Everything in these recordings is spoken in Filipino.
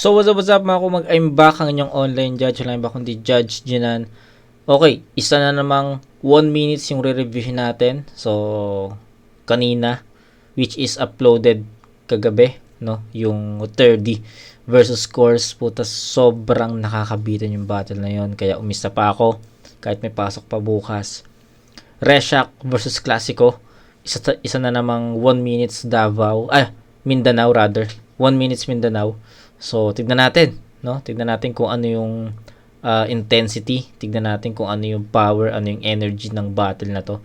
So what's up, what's up mga kumag, I'm back ang inyong online judge, wala ba kundi Judge Jinan. Okay, isa na namang 1 minutes yung re-reviewin natin. So, kanina, which is uploaded kagabi, no? Yung 30 versus scores, puta sobrang nakakabitin yung battle na yon Kaya umista pa ako, kahit may pasok pa bukas. Reshak versus Clasico, isa, isa na namang 1 minutes Davao, ah, Mindanao rather. 1 minutes Mindanao. So, tignan natin, no? Tignan natin kung ano yung ah, intensity, tignan natin kung ano yung power, ano yung energy ng battle na to.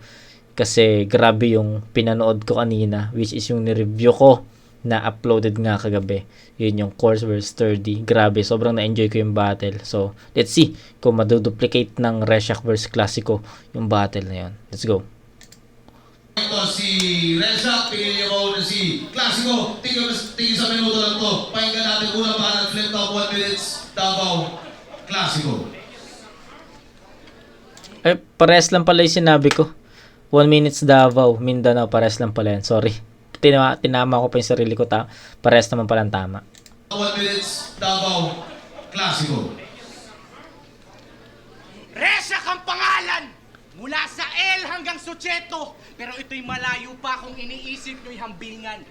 Kasi grabe yung pinanood ko kanina, which is yung ni-review ko na uploaded nga kagabi. Yun yung course versus 30. Grabe, sobrang na-enjoy ko yung battle. So, let's see kung maduduplicate ng Reshak versus Clasico yung battle na yun. Let's go. Ito si Reza, pinili ko na si Clasico. Tingin, tingin sa minuto lang to. Pakinggan natin unang banan, flip top 1 minutes, Davao, Clasico. Eh, pares lang pala yung sinabi ko. 1 minutes Davao, Mindanao, pares lang pala yan. Sorry. Tinama, tinama ko pa yung sarili ko. Ta pares naman pala ang tama. 1 minutes, Davao, Clasico. Resak ang pangalan! Mula sa L hanggang Sucheto. Pero ito'y malayo pa kung iniisip nyo'y hambingan.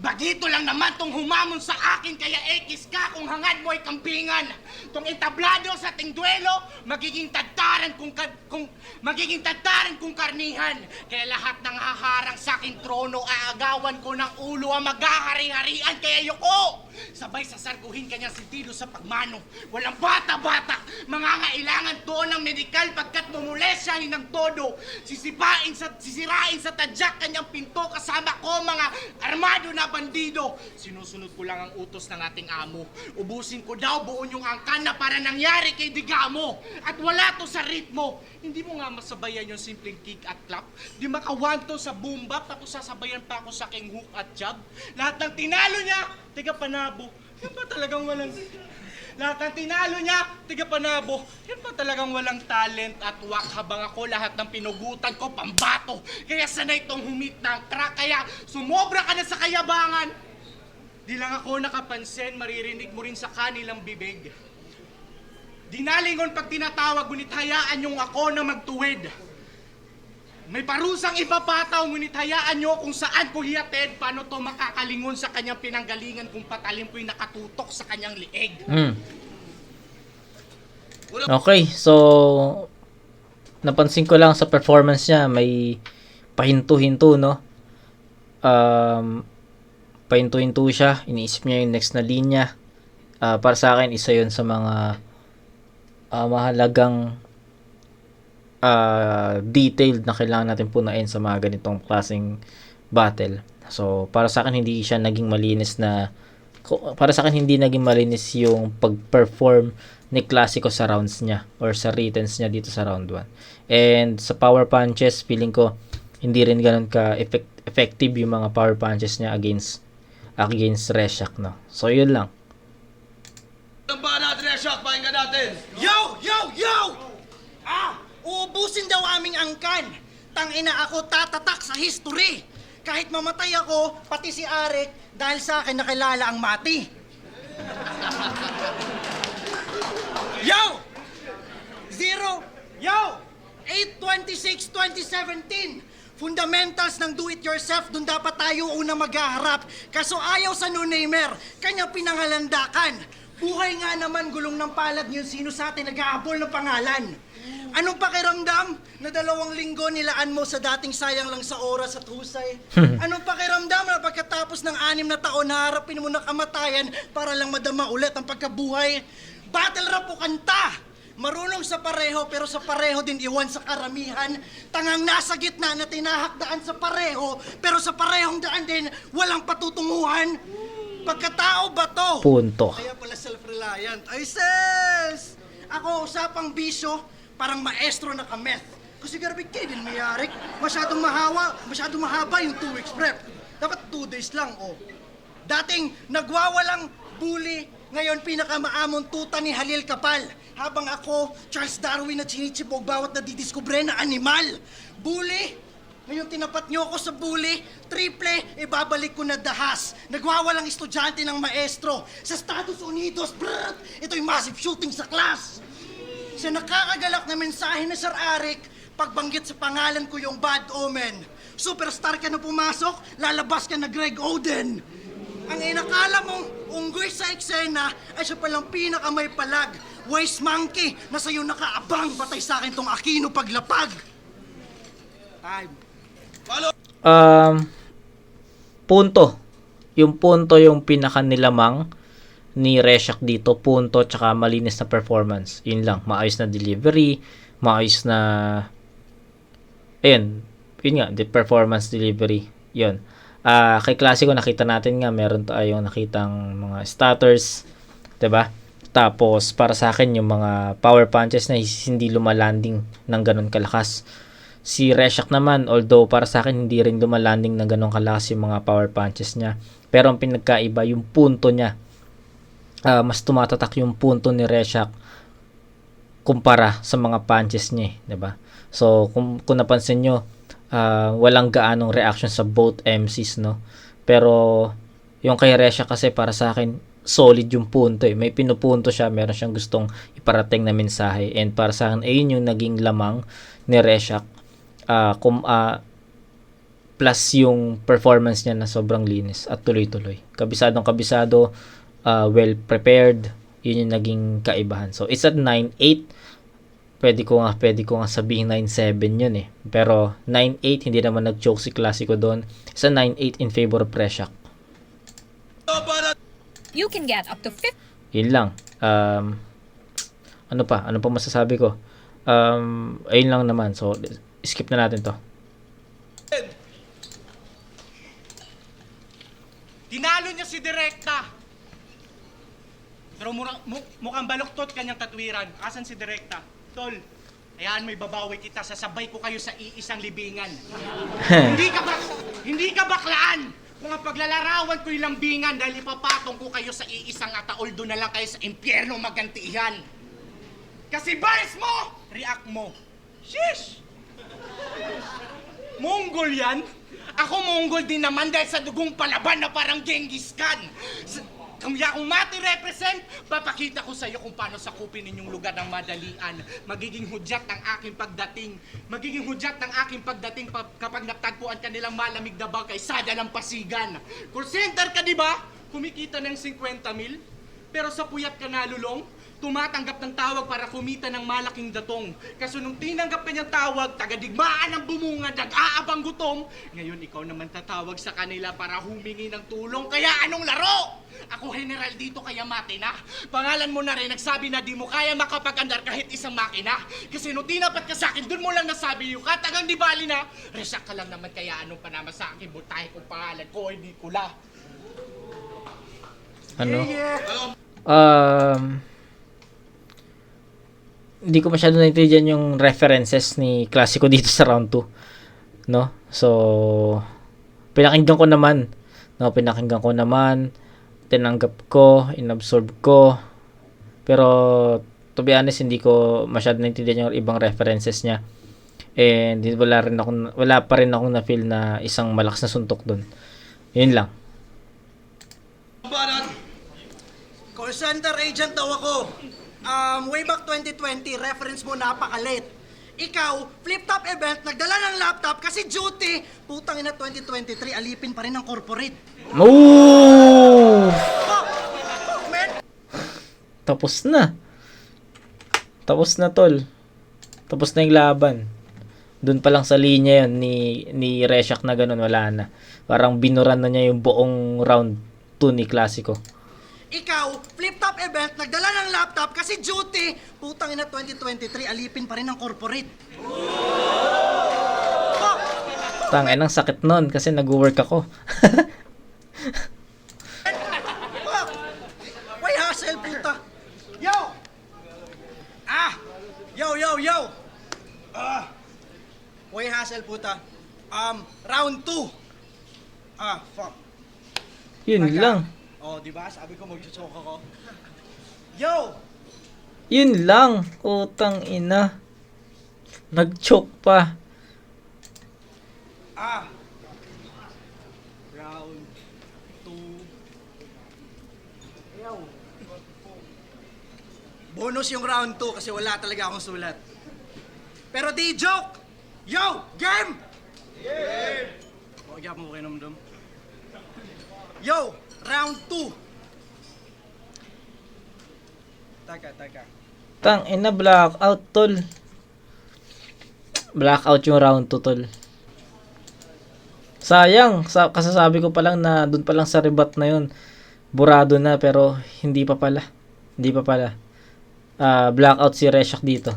Bagito lang naman tong humamon sa akin kaya ekis ka kung hangad mo'y kampingan. Tong entablado sa ting duelo, magiging tagtaran kung, ka- kung magiging tagtaran kung karnihan. Kaya lahat ng haharang sa aking trono, aagawan ko ng ulo ang maghahari-harian kaya yoko. Sabay sasarguhin kanyang sentido sa pagmano. Walang bata-bata, mangangailangan doon ng medikal pagkat mumulesyahin ng todo. Sisipain sa, sisirain sa tadyak kanyang pinto kasama ko mga armado na bandido. Sinusunod ko lang ang utos ng ating amo. Ubusin ko daw buon yung angkan na para nangyari kay Digamo. At wala to sa ritmo. Hindi mo nga masabayan yung simpleng kick at clap. Di makawanto sa boom tapos sasabayan pa ako sa king hook at jab. Lahat ng tinalo niya, tiga panabo. Yan ba talagang walang... Lahat ng tinalo niya, tiga panabo. Yan ba talagang walang talent at wak habang ako lahat ng pinugutan ko pambato. Kaya sanay tong humit ng crack. Kaya sumobra ka na sa kayabangan. Di lang ako nakapansin, maririnig mo rin sa kanilang bibig. Dinalingon pag tinatawag, ngunit hayaan niyong ako na magtuwid. May parusang ipapataw, ngunit hayaan niyo kung saan ko hiyated, paano to makakalingon sa kanyang pinanggalingan kung patalim ko'y nakatutok sa kanyang lieg. Mm. Okay, so napansin ko lang sa performance niya may pahinto-hinto no. Um pahinto-hinto siya, iniisip niya yung next na linya. Ah, para sa akin isa 'yon sa mga ah, mahalagang ah, detailed na kailangan natin punain sa mga ganitong klaseng battle. So, para sa akin hindi siya naging malinis na para sa akin hindi naging malinis yung pag-perform ni Clasico sa rounds niya or sa returns niya dito sa round 1. And sa power punches, feeling ko hindi rin ganun ka effect- effective yung mga power punches niya against against Reshak, no. So, yun lang. Unang banan, Reza, pakinggan natin. Yo! Yo! Yo! Ah! Uubusin daw aming angkan. Tangina ako tatatak sa history. Kahit mamatay ako, pati si Arik, dahil sa akin nakilala ang mati. Yo! Zero! Yo! 8-26-2017 Fundamentals ng do-it-yourself, doon dapat tayo una maghaharap. Kaso ayaw sa no-namer, kanya pinangalandakan. Buhay nga naman gulong ng palad niyo sino sa atin nag-aabol ng pangalan. Anong pakiramdam na dalawang linggo nilaan mo sa dating sayang lang sa oras at husay? Anong pakiramdam na pagkatapos ng anim na taon na harapin mo na kamatayan para lang madama ulit ang pagkabuhay? Battle rap o kanta! Marunong sa pareho pero sa pareho din iwan sa karamihan. Tangang nasa gitna na tinahakdaan sa pareho pero sa parehong daan din walang patutunguhan. Pagkatao ba to? Punto. Kaya pala self-reliant. Ay, sis! Ako, usapang bisyo, parang maestro na kameth. Kasi garbig kayo din mayarik. Masyadong mahawa, masyadong mahaba yung two weeks prep. Dapat two days lang, oh. Dating nagwawalang bully, ngayon pinakamaamon tuta ni Halil Kapal. Habang ako, Charles Darwin at sinitsibog bawat nadidiskubre na animal. Bully, Ngayon tinapat niyo ako sa bully, triple, ibabalik ko na dahas. Nagwawalang estudyante ng maestro. Sa Estados Unidos, brrrt, ito'y massive shooting sa class. Sa nakakagalak na mensahe na Sir Arik, pagbanggit sa pangalan ko yung bad omen. Superstar ka na pumasok, lalabas ka na Greg Oden. Ang inakala mong unggoy sa eksena ay siya palang pinakamay palag. Wise monkey na sa'yo nakaabang patay sa akin tong Aquino paglapag. Time. Um, punto. Yung punto yung pinaka nilamang ni Reshak dito. Punto tsaka malinis na performance. Yun lang. Maayos na delivery. Maayos na... Ayun. Yun nga. The performance delivery. Yun. Ah, kay Classico nakita natin nga meron tayong nakitang mga stutters, 'di ba? Tapos para sa akin yung mga power punches na hindi lumalanding ng ganun kalakas. Si Reshak naman, although para sa akin hindi rin lumalanding ng ganun kalakas yung mga power punches niya. Pero ang pinagkaiba yung punto niya. Ah, mas tumatatak yung punto ni Reshak kumpara sa mga punches niya, eh, 'di ba? So kung kung napansin nyo, ah, walang gaanong reaction sa both MCs, no? Pero yung kay Resha kasi para sa akin solid yung punto eh. May pinupunto siya, meron siyang gustong iparating na mensahe. And para sa akin, ayun yung naging lamang ni Reshak. Ah, kum, ah, plus yung performance niya na sobrang linis at tuloy-tuloy. Kabisadong kabisado, ah, well prepared, yun yung naging kaibahan. So, it's at 9-8. Pwede ko nga, pwede ko nga sabihin 9-7 yun eh. Pero 9-8, hindi naman nag-choke si Clasico doon. It's a 9-8 in favor of Preshak. You can get up to 50 Yun lang. Um, ano pa? Ano pa masasabi ko? Um, ayun lang naman. So, skip na natin to. Tinalo niya si Direkta. Pero murang, mu, mukhang baluktot kanyang katwiran. Asan si Direkta? Tol, hayaan mo ibabawi kita. Sasabay ko kayo sa iisang libingan. hindi ka ba, hindi ka baklaan! Mga paglalarawan ko yung lambingan dahil ipapatong ko kayo sa iisang ataol doon na lang kayo sa impyerno magantihan. Kasi bias mo, react mo. Shish! Mongol yan? Ako Mongol din naman dahil sa dugong palaban na parang Genghis Khan. Sa, kung yakong mati represent, papakita ko sa iyo kung paano sakupin ninyong lugar ng madalian. Magiging hudyat ng aking pagdating. Magiging hudyat ng aking pagdating pa- kapag natagpuan ka nilang malamig na bangkay sada ng pasigan. Call center ka, di ba? Kumikita ng 50 mil? Pero sa puyat ka nalulong, tumatanggap ng tawag para kumita ng malaking datong. Kaso nung tinanggap ka niyang tawag, tagadigmaan ang bumungad, nag-aabang gutom. Ngayon ikaw naman tatawag sa kanila para humingi ng tulong. Kaya anong laro? Ako general dito kaya mati na. Pangalan mo na rin, nagsabi na di mo kaya makapag-andar kahit isang makina. Kasi nung tinapat ka sa akin, dun mo lang nasabi yung katagang di bali na. Resak ka lang naman kaya anong panama sa akin, butahe kong pangalan ko, hindi kula. Ano? Um, hindi ko masyado naintindihan yung references ni Clasico dito sa round 2. No? So, pinakinggan ko naman. No, pinakinggan ko naman. Tinanggap ko, inabsorb ko. Pero, to be honest, hindi ko masyado naintindihan yung ibang references niya. And wala rin ako wala pa rin akong na-feel na isang malakas na suntok doon. Yun lang. Call center agent daw ako. Um, way back 2020, reference mo napakalit. Ikaw, flip-top event, nagdala ng laptop kasi duty, putang ina 2023, alipin pa rin ng corporate. Man! Tapos na. Tapos na, tol. Tapos na yung laban. Doon pa lang sa linya yun ni, ni Reshak na ganun, wala na. Parang binuran na niya yung buong round 2 ni Clasico. Ikaw, flip-top event, nagdala ng laptop kasi duty, putang ina 2023, alipin pa rin ng corporate. Fuck! Tang, eh, nang sakit nun kasi nag-work ako. Fuck! Why hassle, puta? Yo! Ah! Yo, yo, yo! Ah! Why hassle, puta? Um, round 2. Ah, fuck. Yun Teka. lang. Oh, di ba? Sabi ko magsusuka ako. Yo! Yun lang. Utang ina. Nag-choke pa. Ah. Round 2. Ayaw. Bonus yung round 2 kasi wala talaga akong sulat. Pero di joke! Yo! Game! Game! Okay, mo kayo namdam. Yo! Round 2! Taka, taka. Tang ina blackout tol. Blackout yung round 2 tol. Sayang, sa kasasabi ko pa lang na doon pa lang sa rebat na yun. Burado na pero hindi pa pala. Hindi pa pala. Ah, blackout si Reshak dito.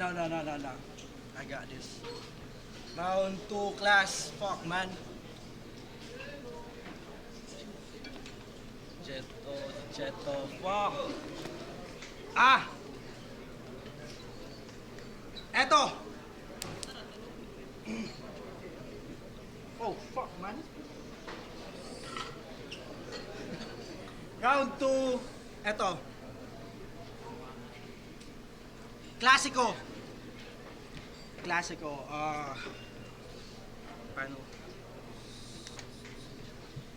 No, no, no, no, no. I got this. Round 2 class. Fuck, man. Jeto, fuck. Ah! Eto! Oh, fuck, man. Round 2. Eto. Klasiko. Klasiko. Ah. paano?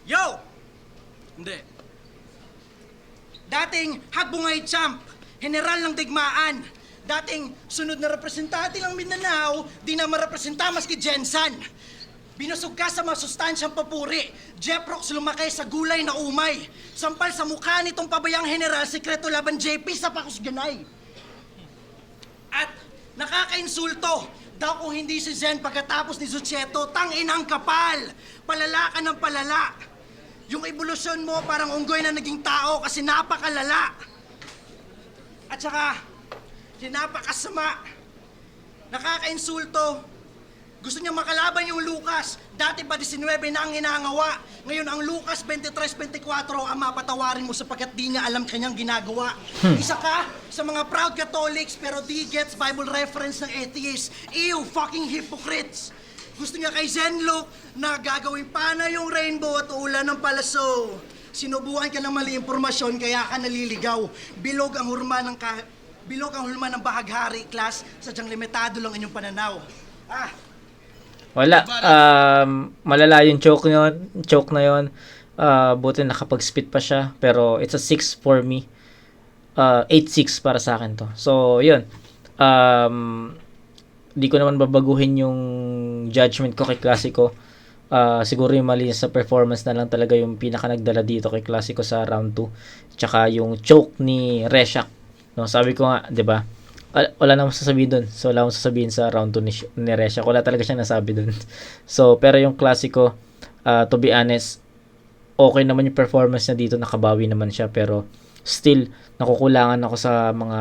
Yo! Hindi. Dating Hagbungay Champ, General ng Digmaan. Dating sunod na representante ng Mindanao, di na marepresenta maski Jensan. Binusog ka sa masustansyang papuri. Jeprox lumaki sa gulay na umay. Sampal sa mukha nitong pabayang General Sekreto Laban JP sa Pakusganay. At nakakainsulto daw kung hindi si Zen pagkatapos ni Sucheto, tangin ang kapal. Palala ka ng palala. Yung evolusyon mo parang unggoy na naging tao kasi napakalala. At saka, napakasama. Nakakainsulto. Gusto niya makalaban yung Lucas. Dati pa 19 na ang inangawa. Ngayon ang Lucas 23-24 ang mapatawarin mo sapagkat di niya alam kanyang ginagawa. Isa ka sa mga proud Catholics pero di gets Bible reference ng atheists. Ew, fucking hypocrites. Gusto niya kay Zenlook na gagawin pa na yung rainbow at ulan ng palaso. Sinubukan ka ng mali impormasyon kaya ka naliligaw. Bilog ang hurma ng ka... Bilog ang hulma ng bahaghari, class. Sadyang limitado lang inyong pananaw. Ah, Wala. Um, malala yung choke yun. Choke na yun. Uh, buti nakapag-spit pa siya. Pero it's a 6 for me. Uh, 8-6 para sa akin to. So, yun. Um, di ko naman babaguhin yung judgment ko kay Clasico. Uh, siguro yung mali sa performance na lang talaga yung pinaka nagdala dito kay Clasico sa round 2. Tsaka yung choke ni Reshak. No, sabi ko nga, 'di ba? Wala, wala namang sasabihin doon. So, wala akong sasabihin sa round 2 ni, ni Reshak. Wala talaga siyang nasabi doon. So, pero yung Clasico, uh, to be honest, okay naman yung performance niya dito. Nakabawi naman siya. Pero, still, nakukulangan ako sa mga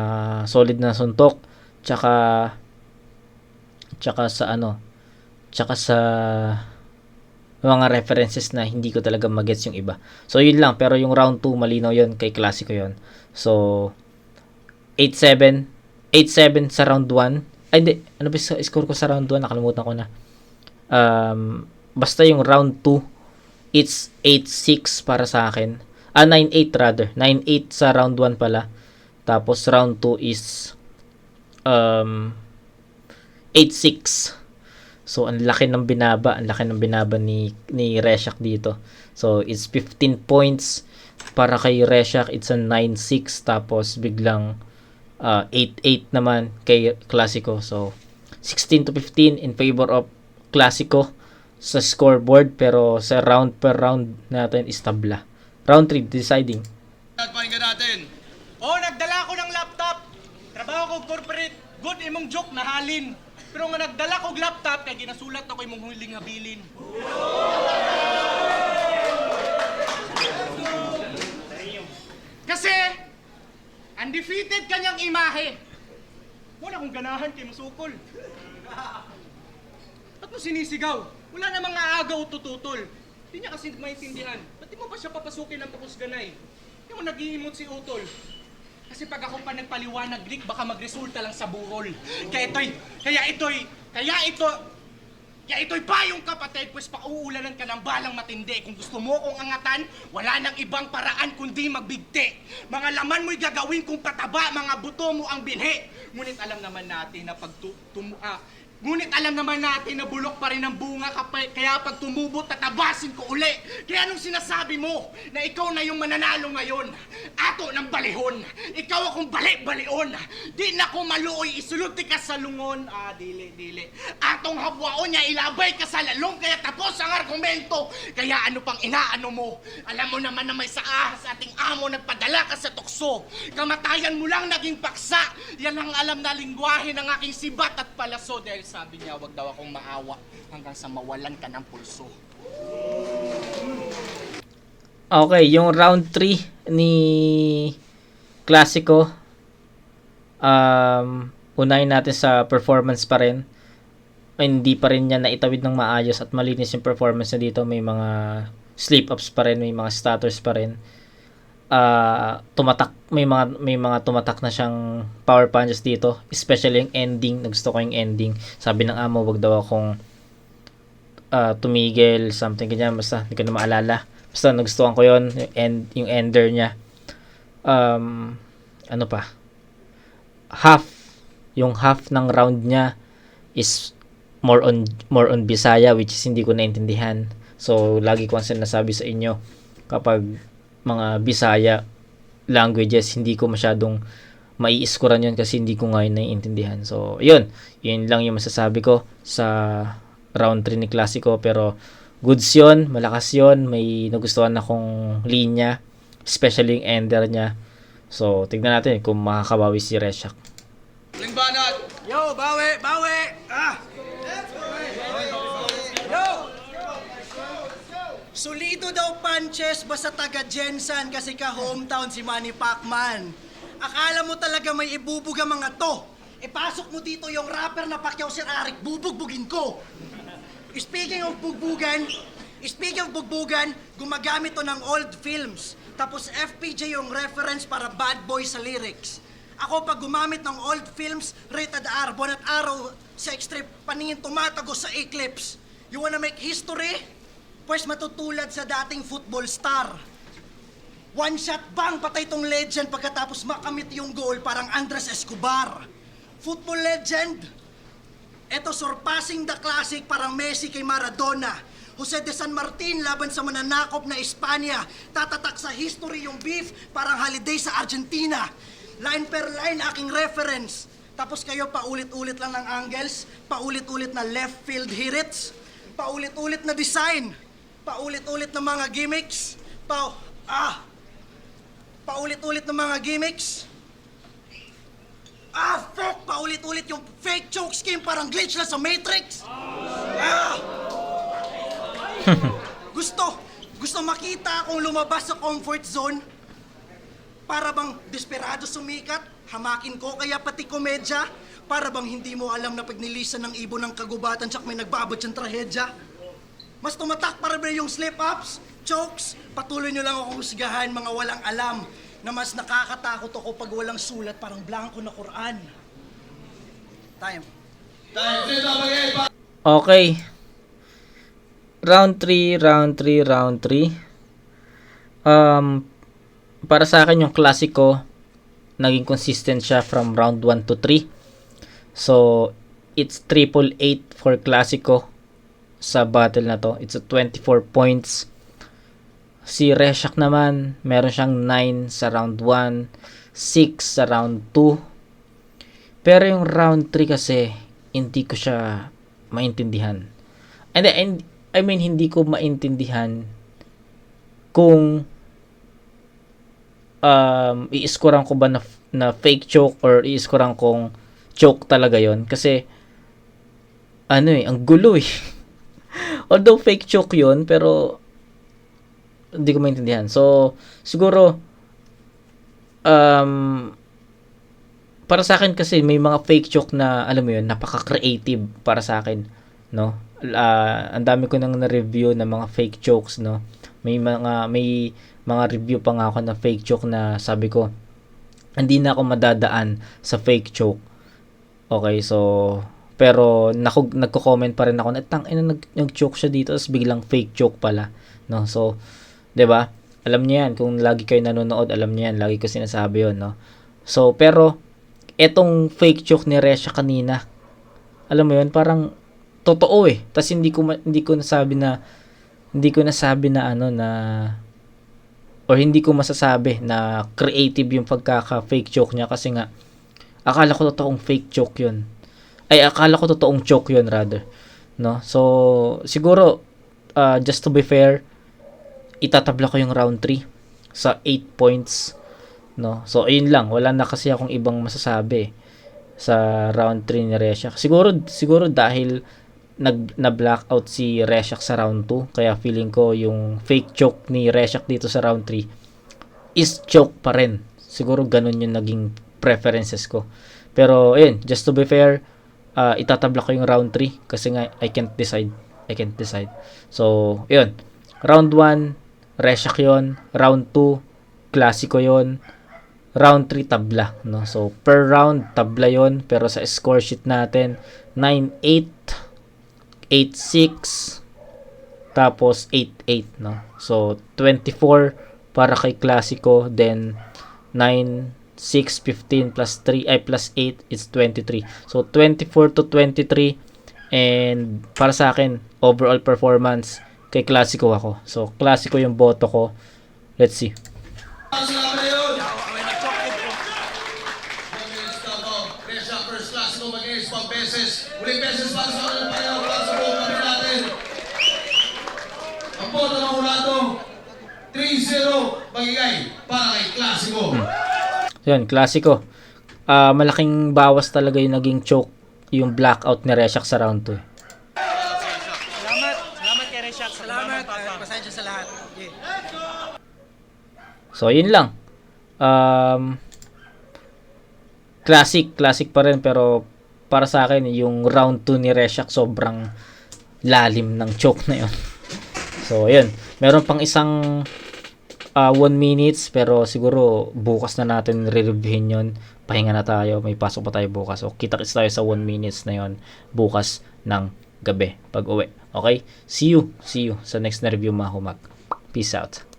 solid na suntok. Tsaka, tsaka sa ano, tsaka sa mga references na hindi ko talaga magets yung iba. So, yun lang. Pero yung round 2, malinaw yun. Kay Clasico yun. So, 8-7. 8-7 sa round 1. Ay, hindi. Ano ba score ko sa round 1? Nakalimutan ko na. Um, basta yung round 2, it's 8-6 para sa akin. Ah, 9-8 rather. 9-8 sa round 1 pala. Tapos round 2 is um, 8-6. So, ang laki ng binaba. Ang laki ng binaba ni, ni Reshak dito. So, it's 15 points para kay Reshak. It's a 9-6. Tapos, biglang uh, 8-8 naman kay Clasico. So, 16 to 15 in favor of Clasico sa scoreboard. Pero sa round per round natin is tabla. Round 3, deciding. Pakinggan natin. Oh, nagdala ko ng laptop. Trabaho ko corporate. Good imong joke na halin. Pero nga nagdala ko laptop kay ginasulat ako imong huling habilin. Kasi undefeated kanyang imahe. Wala akong ganahan kay masukol. Ba't mo sinisigaw? Wala namang aagaw o tututol. Hindi niya kasi maintindihan. Ba't di mo ba siya papasukin ng pakusganay? Mo nag-iimot si Utol. Kasi pag ako pa nagpaliwanag Greek, baka magresulta lang sa burol. Kaya ito'y, kaya ito'y, kaya ito, kaya ito'y payong kapatid, pues pauulanan ka ng balang matindi. Kung gusto mo kong angatan, wala nang ibang paraan kundi magbigti. Mga laman mo'y gagawin kong pataba, mga buto mo ang binhi. Ngunit alam naman natin na pag tu, tumu, ah, Ngunit alam naman natin na bulok pa rin ang bunga kapay, kaya pag tumubo, tatabasin ko uli. Kaya anong sinasabi mo na ikaw na yung mananalo ngayon? Ato ng balihon. Ikaw akong bali-balion. Di na ko maluoy, isuluti ka sa lungon. Ah, dili, dili. Atong habwaon niya, ilabay ka sa lalong, kaya tapos ang argumento. Kaya ano pang inaano mo? Alam mo naman na may sa ahas ating amo nagpadala ka sa tukso. Kamatayan mo lang naging paksa. Yan ang alam na lingwahe ng aking sibat at palaso dahil sabi niya wag daw akong maawa hanggang sa mawalan ka ng pulso. Okay, yung round 3 ni Clasico um unahin natin sa performance pa rin. Hindi pa rin niya naitawid ng maayos at malinis yung performance niya dito. May mga slip-ups pa rin, may mga stutters pa rin. Ah, tumatak may mga may mga tumatak na siyang power punches dito, especially yung ending. Nagusto ko yung ending. Sabi ng amo, wag daw akong ah, tumigil, something ganyan, basta hindi ko na maalala. Basta nagustuhan ko yon yung, end, yung ender niya. Um, ano pa? Half, yung half ng round niya is more on more on Bisaya which is hindi ko naintindihan. So lagi ko ang sinasabi sa inyo kapag mga Bisaya languages hindi ko masyadong maiiskuran yun kasi hindi ko ngayon naiintindihan. So, yun. Yun lang yung masasabi ko sa round 3 ni Clasico. Pero, goods yun. Malakas yun. May nagustuhan akong linya. Especially yung ender niya. So, tignan natin kung makakabawi si Reshak. Lingbanat! Yo, bawi, bawi! Ah! Solido daw punches basta taga Jensan kasi ka hometown si Manny Pacman. Akala mo talaga may ibubuga mga to. Ipasok mo dito yung rapper na Pacquiao Sir Arik, bubugbugin ko. Speaking of bugbugan, speaking of bugbugan, gumagamit to ng old films. Tapos FPJ yung reference para bad boy sa lyrics. Ako pag gumamit ng old films, rated R, at araw, sex trip, paningin tumatago sa eclipse. You wanna make history? Pwes matutulad sa dating football star. One shot bang patay tong legend pagkatapos makamit yung goal parang Andres Escobar. Football legend. Eto surpassing the classic parang Messi kay Maradona. Jose de San Martin laban sa mananakop na Espanya. Tatatak sa history yung beef parang holiday sa Argentina. Line per line aking reference. Tapos kayo paulit-ulit lang ng angles, paulit-ulit na left field hits, paulit-ulit na design, paulit-ulit na mga gimmicks, pa ah, paulit-ulit na mga gimmicks. Ah, fuck! Paulit-ulit yung fake choke scheme parang glitch lang sa Matrix. Ah! gusto, gusto makita akong lumabas sa comfort zone para bang desperado sumikat, hamakin ko kaya pati komedya, para bang hindi mo alam na pag nilisan ng ibon ng kagubatan tsak may nagbabot siyang trahedya. Mas tumatak para ba yung slip-ups, chokes, patuloy nyo lang akong husgahan mga walang alam na mas nakakatakot ako pag walang sulat parang blanco na Quran. Time. Pa! Okay. Round 3, round 3, round 3. Um, para sa akin yung klasiko, naging consistent siya from round 1 to 3. So, it's triple 8 for klasiko sa battle na to. It's a 24 points. Si Reshak naman, meron siyang 9 sa round 1, 6 sa round 2. Pero yung round 3 kasi, hindi ko siya maintindihan. And, and I mean, hindi ko maintindihan kung um, i-scorean ko ba na, na fake choke or i-scorean kong choke talaga yon Kasi, ano eh, ang gulo eh. Although fake choke yon pero hindi ko maintindihan. So, siguro, um, para sa akin kasi may mga fake choke na alam mo yun napaka-creative para sa akin no? Ah, ang dami ko nang na-review ng mga fake jokes no? May mga may mga review pa nga ako na fake joke na sabi ko hindi na ako madadaan sa fake joke. Okay so pero naku, nagko-comment pa rin ako na tang ina nag, nag-joke siya dito tapos biglang fake joke pala. No so 'di ba? Alam niyo yan. Kung lagi kayo nanonood alam niyo yan. Lagi ko sinasabi yon no? So pero etong fake joke ni Resha kanina alam mo yun, parang totoo eh. Tapos hindi ko hindi ko nasabi na hindi ko nasabi na ano na or hindi ko masasabi na creative yung pagkaka-fake joke niya. Kasi nga akala ko totoong fake joke yun. Ay, akala ko totoong joke yun rather. No? So, siguro, uh, just to be fair, itatabla ko yung round 3 sa 8 points. No? So, ayun lang. Wala na kasi akong ibang masasabi sa round 3 ni Reshak. Siguro, siguro dahil nag na blackout si Reshak sa round 2 kaya feeling ko yung fake joke ni Reshak dito sa round 3 is joke pa rin. Siguro ganun yung naging preferences ko. Pero ayun, just to be fair, uh, itatabla ko yung round 3 kasi nga I can't decide. I can't decide. So, ayun. Round 1, Reshak yon Round 2, Klasiko yon Round 3, tabla. No? So, per round, tabla yon Pero sa score sheet natin, 9-8, 8-6, tapos 8-8. No? So, 24 para kay Klasiko, then 9, 6, 15 plus 3, ay plus 8 is 23. So, 24 to 23 and para sa akin, overall performance kay Klasiko ako. So, Klasiko yung boto ko. Let's see. Ang. Uling beses para sa kanilang pareho para sa buong kami natin. Boto ng Hulado, 3-0 magigay para kay Klasiko. Yun, Klasiko. Ah, malaking bawas talaga yung naging choke yung blackout ni Reshak sa round 2. Salamat. Salamat kay Reshak. Salamat. Uh, pasensya sa lahat. Yeah. So, yun lang. Um, classic, classic pa rin pero para sa akin yung round 2 ni Reshak sobrang lalim ng choke na yun. So, yun. Meron pang isang 1 minutes pero siguro bukas na natin re-reviewin yun. Pahinga na tayo. May pasok pa tayo bukas. So, kita-kits tayo sa 1 minutes na yun bukas ng gabi pag uwi. Okay? See you. See you sa next na review mga humag. Peace out.